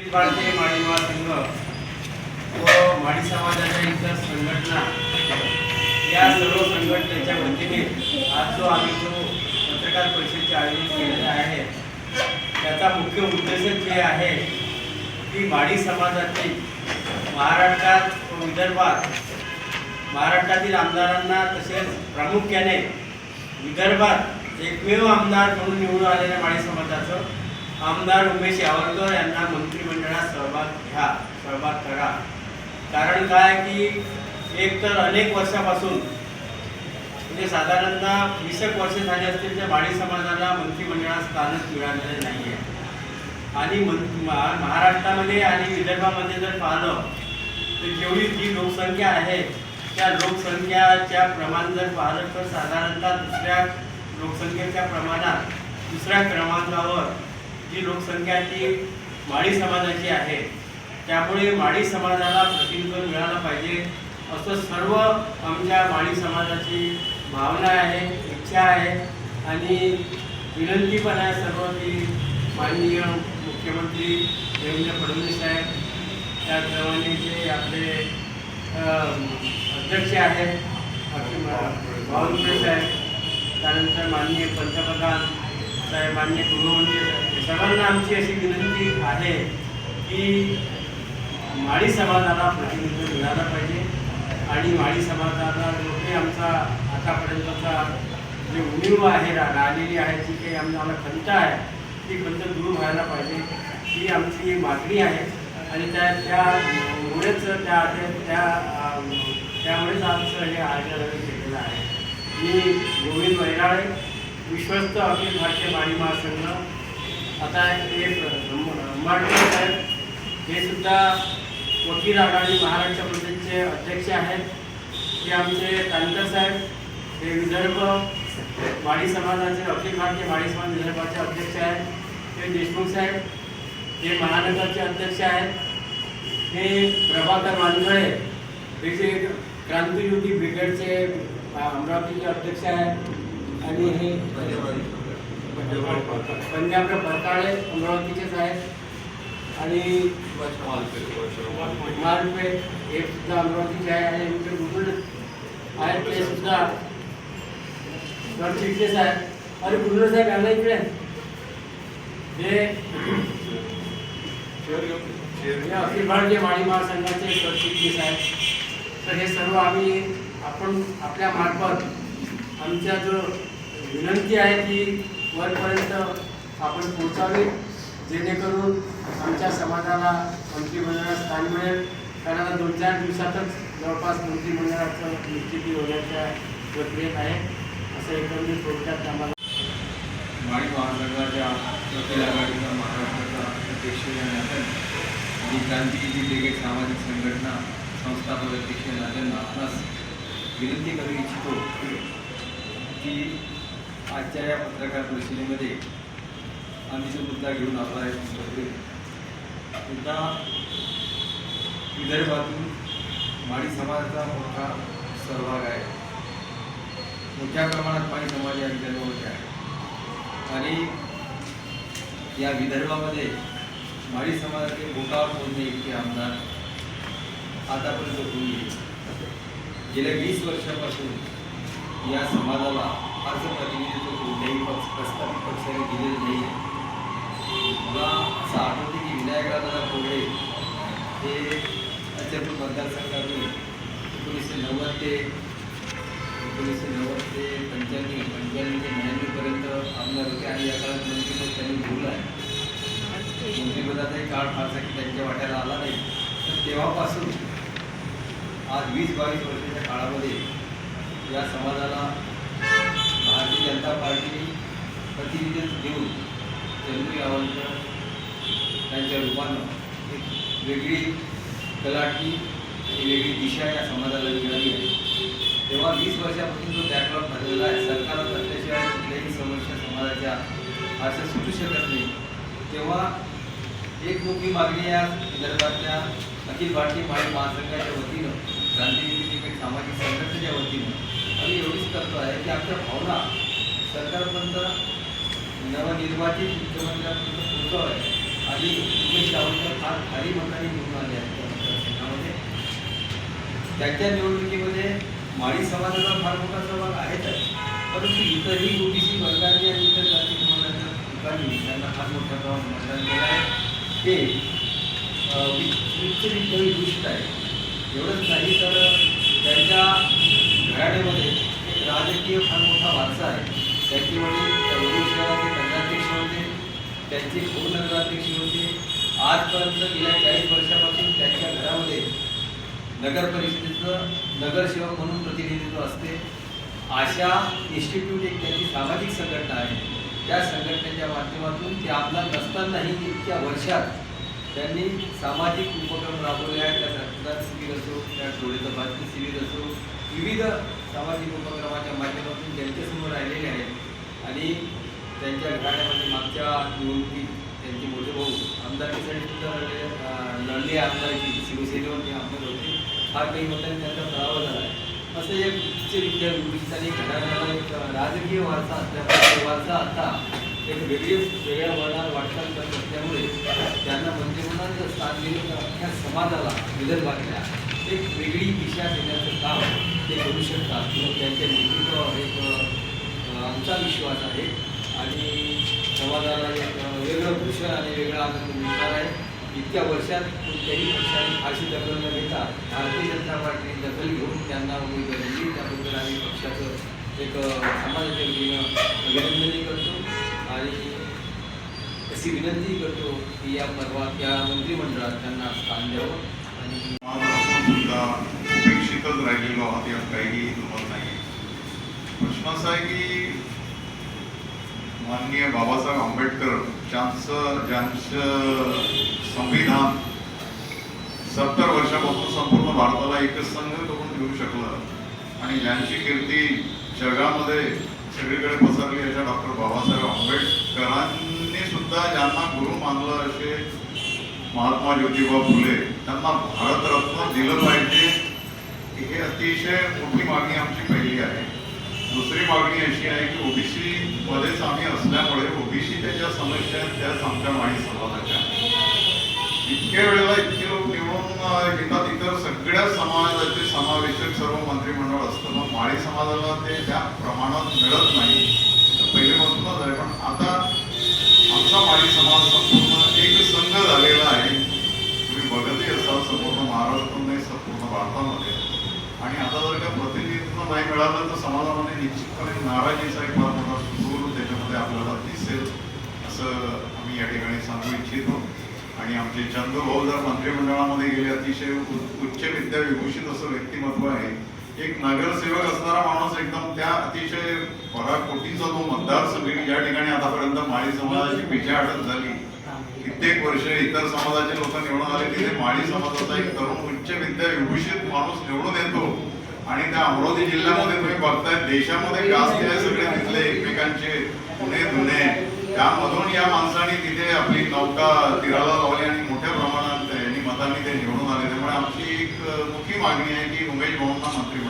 अखिल भारतीय माडी महासंघ व माडी समाजाच्या इतर संघटना या सर्व संघटनेच्या वतीने आज जो आम्ही जो पत्रकार परिषदेचे आयोजन केलेले आहे त्याचा मुख्य उद्देश जे आहे की माडी समाजातील महाराष्ट्रात व विदर्भात महाराष्ट्रातील आमदारांना तसेच प्रामुख्याने विदर्भात एकमेव आमदार म्हणून निवडून आलेल्या माळी समाजाचं आमदार उमेश यावलकर यांना मंत्रिमंडळात सहभाग घ्या सहभाग करा. कारण काय की एक तर अनेक वर्षापासून म्हणजे साधारणतः वीसक वर्ष झाली असतील त्या बाळी समाजाला मंत्रिमंडळात स्थानच मिळालेलं नाही आहे आणि मन महाराष्ट्रामध्ये आणि विदर्भामध्ये जर पाहिलं तर जेवढी जी लोकसंख्या आहे त्या लोकसंख्याच्या प्रमाण जर पाहिलं तर साधारणतः दुसऱ्या लोकसंख्येच्या प्रमाणात दुसऱ्या क्रमांकावर जी लोकसंख्या ती माळी समाजाची आहे त्यामुळे माळी समाजाला प्रतिनिधित्व मिळालं पाहिजे. असं सर्व आमच्या माळी समाजाची भावना आहे इच्छा आहे आणि विनंती पण आहे सर्व की माननीय मुख्यमंत्री देवेंद्र फडणवीस साहेब त्याचप्रमाणे जे आपले अध्यक्ष आहेत भाऊ बावनकुळे साहेब त्यानंतर माननीय पंतप्रधान साहेब माननीय गृहमंत्री सर्वांना आमची अशी विनंती आहे की माळी समाजाला प्रतिनिधित्व मिळालं पाहिजे आणि माळी समाजाला जो काही आमचा आतापर्यंतचा जे उणीव आहे रा राहिलेली आहे जी काही आम्हाला खंत आहे ती खंत दूर व्हायला पाहिजे. ही आमची मागणी आहे आणि त्या त्यामुळेच त्या त्या- त्यामुळेच आमचं हे आयोजन केलेलं आहे. मी गोविंद वैराळे विश्वस्त अखिल भारतीय माळी महासंघ आता एक अंबाडकर साहेब हे सुद्धा वकील आघाडी महाराष्ट्र प्रदेशचे अध्यक्ष आहेत. हे आमचे कानकर साहेब हे विदर्भ वाडी समाजाचे अखिल भारतीय वाडी समाज विदर्भाचे अध्यक्ष आहेत. हे देशमुख साहेब हे महानगरचे अध्यक्ष आहेत. हे प्रभाकर वानखळे हे जे क्रांतिज्योती ब्रिगेडचे अमरावतीचे अध्यक्ष आहेत. आणि हे पंजाबराव परकाळे अमरावतीचेच आहेत आणि मालपेठ हे सुद्धा अमरावतीचे आहे आणि आमचे गुरुड आहेत ते सुद्धा सरचिटणीस आहेत अरे गुरुड साहेब यांना इकडे हे अखिल भारतीय माळी महासंघाचे सरचिटणीस आहेत तर हे सर्व आम्ही आपण आपल्या मार्फत आमच्या जो विनंती आहे ती वरपर्यंत आपण पोहोचावे जेणेकरून आमच्या समाजाला मंत्रिमंडळात स्थान मिळेल. कारण दोन चार दिवसातच जवळपास मंत्रिमंडळाचं निश्चिती होण्याच्या प्रक्रियेत आहे. असं एकंदरीत थोडक्यात आम्हाला माळी महासंघाच्या वकील आघाडीचा महाराष्ट्राचा अध्यक्ष या नात्याने आणि क्रांतिजीची ब्रिगेड सामाजिक संघटना संस्थापक अध्यक्ष या नात्यानं आपणास विनंती करू इच्छितो की आजच्या या पत्रकार परिषदेमध्ये आम्ही जो मुद्दा घेऊन आलो आहे म्हणजे मुद्दा विदर्भातून माळी समाजाचा मोठा सहभाग आहे. मोठ्या प्रमाणात माळी समाज या विदर्भामध्ये आहे. आणि या विदर्भामध्ये माळी समाजाचे बोटावर बोलणे इतके आमदार आतापर्यंत होऊन गेले. गेल्या वीस वर्षापासून या समाजाला अर्ज प्रतिनिधित्व कोणत्याही पक्ष प्रस्तावित पक्षाने दिलेलं नाही मला असं आठवते की विनायकराजा कोगळे हे अचलपूर मतदारसंघातून एकोणीसशे नव्वद ते एकोणीसशे नव्वद ते पंच्याण्णव पंच्याण्णव ते नव्याण्णवपर्यंत आमदार होते आणि या काळात मंत्रिपद त्यांनी भोगलं आहे. मंत्रिपदाचाही काळ फारसा की त्यांच्या वाट्याला आला नाही. तर तेव्हापासून आज वीस बावीस वर्षाच्या काळामध्ये या समाजाला भारतीय जनता पार्टीने प्रतिनिधित्व देऊन चंद्री गावांचं त्यांच्या रूपानं एक वेगळी कलाटी आणि वेगळी दिशा या समाजाला मिळाली आहे. तेव्हा वीस वर्षापासून जो बॅकलॉग भरलेला आहे सरकारच असल्याशिवाय कुठल्याही समस्या समाजाच्या असं सुटू शकत नाही. तेव्हा एक मोठी मागणी या विदर्भातल्या अखिल भारतीय माळी महासंघाच्या वतीनं क्रांतिवीर सामाजिक संघटनेच्या वतीनं एवढीच करतो आहे की आमच्या भावना सरकारपर्यंत नवनिर्वाचित मुख्यमंत्र्यांपर्यंत पोहोचवाव्या आणि उमेश सावंत फार भारी मताने निवडून आले आहेत त्या मतदारसंघामध्ये. त्यांच्या निवडणुकीमध्ये माळी समाजाचा फार मोठा सहभाग आहेच परंतु इतरही ओबीसी वर्गांनी आणि इतर जाती समाजाच्या लोकांनी त्यांना फार मोठ्या प्रमाणात मतदान केलं आहे. ते विचलित दृष्ट आहे. एवढंच नाही तर त्यांच्या घराण्यामध्ये एक राजकीय फार मोठा वारसा आहे त्यांचे वडील त्या शहराचे नगराध्यक्ष होते त्यांचे उपनगराध्यक्ष होते. आजपर्यंत गेल्या चाळीस वर्षापासून त्यांच्या घरामध्ये नगर परिषदेचं नगरसेवक म्हणून प्रतिनिधित्व असते. आशा इन्स्टिट्यूट एक त्यांची सामाजिक संघटना आहे. त्या संघटनेच्या माध्यमातून ते आपला नसतानाही इतक्या वर्षात त्यांनी सामाजिक उपक्रम राबवले आहेत. त्या रक्तदान शिबिर असो त्या डोळेचं तपासणी शिबिर असो विविध सामाजिक उपक्रमाच्या माध्यमातून त्यांच्यासमोर राहिलेले आहेत. आणि त्यांच्या गाड्यामध्ये मागच्या निवडणुकीत त्यांचे मोठे भाऊ आमदारकीसाठी सुद्धा लढले लढले आमदारकी शिवसेनेवरती आमदार होते. फार काही मतांनी त्यांचा पराभव झाला. आहे असं एक उच्च विद्या विभूषित आणि एक राजकीय वारसा असल्या वारसा आता एक वेगळी वेगळ्या वर्णात वाटचाल करत असल्यामुळे त्यांना मंत्रिमंडळाचं स्थान देऊन अख्ख्या समाजाला विदर्भातल्या एक वेगळी दिशा देण्याचं काम ते करू शकतात. किंवा त्यांच्या नेतृत्वावर एक आमचा विश्वास आहे. आणि समाजाला एक वेगळं भूषण आणि वेगळा आनंद मिळणार आहे. इतक्या वर्षात कोणत्याही पक्षाने फाशी दखल न घेता भारतीय जनता पार्टीने दखल घेऊन त्यांना उमेदवारी दिली. त्याबद्दल आम्ही पक्षाचं एक समाजाच्या वतीनं अभिनंदनही करतो. आणि अशी विनंती करतो की या पर्वात या मंत्रिमंडळात त्यांना स्थान द्यावं आणि आज सुद्धा उपेक्षितच राहिलेलो आहात यात काहीही दुमत नाही प्रश्न असा आहे की माननीय बाबासाहेब आंबेडकर ज्यांचं ज्यांचं संविधान सत्तर वर्षापासून संपूर्ण भारताला एकच संघ करून घेऊ शकलं आणि ज्यांची कीर्ती जगामध्ये सगळीकडे पसरली अशा डॉक्टर बाबासाहेब आंबेडकरांनी सुद्धा ज्यांना गुरु मानलं असे महात्मा ज्योतिबा फुले त्यांना भारतरत्न दिलं पाहिजे. हे अतिशय मोठी मागणी आमची पहिली आहे. दुसरी मागणी अशी आहे की ओबीसी मध्येच आम्ही असल्यामुळे ओबीसीच्या ज्या समस्या आहेत त्याच आमच्या माणी समाजाच्या इतक्या वेळेला इतके लोक निवडून अं, येतात इतर सगळ्या समाजाचे समावेशक सर्व मंत्रिमंडळ असतं. मग माळी समाजाला ते त्या प्रमाणात मिळत नाही. तर पहिल्यापासूनच आहे. पण आता आमचा माळी समाज संपूर्ण एक संघ झालेला आहे. तुम्ही बघतही असाल संपूर्ण महाराष्ट्र नाही संपूर्ण भारतामध्ये. आणि आता जर का प्रतिनिधित्व नाही मिळालं तर समाजामध्ये निश्चितपणे नाराजीचा एक फार मोठा सूर त्याच्यामध्ये आपल्याला दिसेल असं आम्ही या ठिकाणी सांगू इच्छितो. आणि आमचे चंदू भाऊ जर मंत्रिमंडळामध्ये गेले अतिशय उच्च विद्या विभूषित असं व्यक्तिमत्व आहे. एक नगरसेवक असणारा माणूस एकदम त्या अतिशय पराकोटीचा जो मतदारसंघ ज्या ठिकाणी आतापर्यंत माळी समाजाची पिछाहट झाली. कित्येक वर्ष इतर समाजाचे लोक निवडून आले तिथे माळी समाजाचा एक तरुण उच्च विद्या विभूषित माणूस निवडून येतो. आणि त्या अमरावती जिल्ह्यामध्ये तुम्ही बघताय देशामध्ये कास्ट आहे सगळे तिथले एकमेकांचे पुणे धुणे त्यामधून या माणसाने तिथे आपली नौका तीराला लावली आणि मोठ्या प्रमाणात यांनी मतांनी ते निवडून आले. त्यामुळे आमची एक मुख्य मागणी आहे की उमेश भाऊंना मंत्री